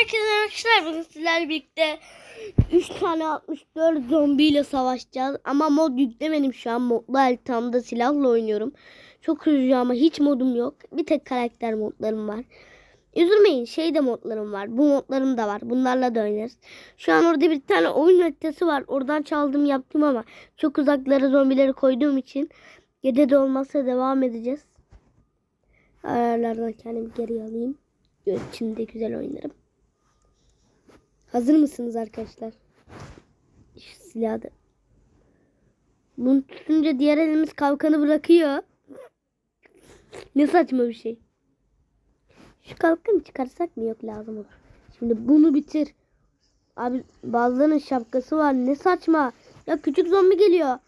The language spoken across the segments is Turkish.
Herkese arkadaşlar bugün sizlerle birlikte 3 tane 64 zombiyle savaşacağız. Ama mod yüklemedim şu an. Modlu haritamda silahla oynuyorum. Çok üzücü ama hiç modum yok. Bir tek karakter modlarım var. Üzülmeyin şey de modlarım var. Bu modlarım da var. Bunlarla da oynarız. Şu an orada bir tane oyun haritası var. Oradan çaldım yaptım ama çok uzaklara zombileri koyduğum için gece de olmazsa devam edeceğiz. Ayarlardan kendimi geri alayım. Şimdi güzel oynarım. Hazır mısınız arkadaşlar? Şu silahı da. Bunu tutunca diğer elimiz kalkanı bırakıyor. Ne saçma bir şey. Şu kalkanı çıkarsak mı? Yok lazım olur. Şimdi bunu bitir. Abi bazılarının şapkası var. Ne saçma. Ya küçük zombi geliyor.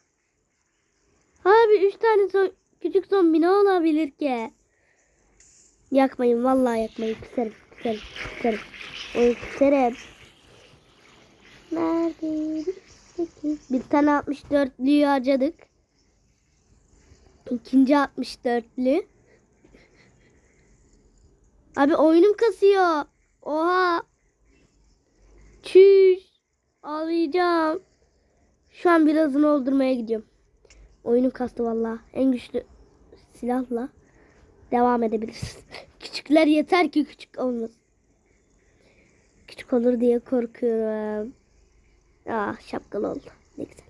Abi üç tane zo- küçük zombi ne olabilir ki? Yakmayın vallahi yakmayın. Küserim küserim küserim. Oy küserim. Nerede? Bir tane 64'lüyü harcadık. İkinci 64'lü. Abi oyunum kasıyor. Oha. Çüş. Ağlayacağım. Şu an birazını öldürmeye gidiyorum. Oyunum kastı vallahi. En güçlü silahla devam edebiliriz. Küçükler yeter ki küçük olmasın. Küçük olur diye korkuyorum. Ah şapkalı oldu. Ne güzel.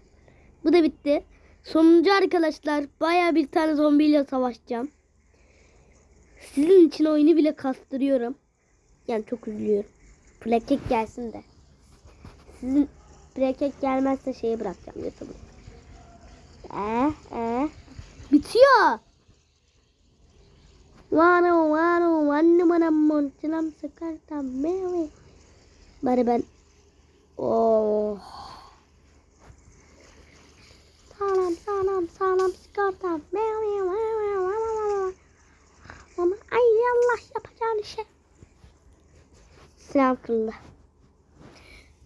Bu da bitti. Sonuncu arkadaşlar baya bir tane zombiyle savaşacağım. Sizin için oyunu bile kastırıyorum. Yani çok üzülüyorum. Plakek gelsin de. Sizin plakek gelmezse şeyi bırakacağım YouTube'u. Eh eh. Bitiyor. Vano vano vannu manam montilam sekarta mewe. Bari ben Oh. Salam salam salam sigorta. Mewe mewe mewe. Ama ay Allah yapacağın işe. Silah kırıldı.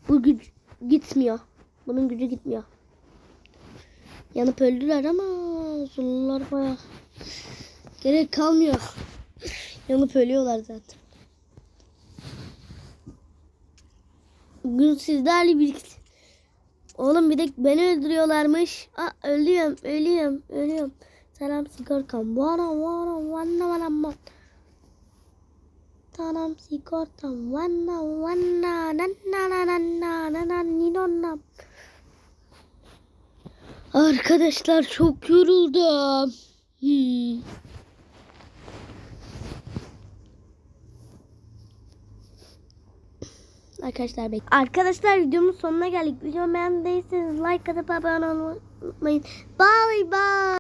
Bu güç gitmiyor. Bunun gücü gitmiyor. Yanıp öldüler ama zullar baya gerek kalmıyor. Yanıp ölüyorlar zaten. Bugün sizlerle birlikte. Oğlum bir de beni öldürüyorlarmış. Aa, ölüyorum, ölüyorum, ölüyorum. Selam sigortam. Vana vana vana vana vana. Selam sigortam. Vana vana na na na na na na na ni no na. Arkadaşlar çok yoruldum. Hmm. Arkadaşlar bek. Arkadaşlar videomun sonuna geldik. Videomu beğendiyseniz like atıp abone olmayı. Bye bye.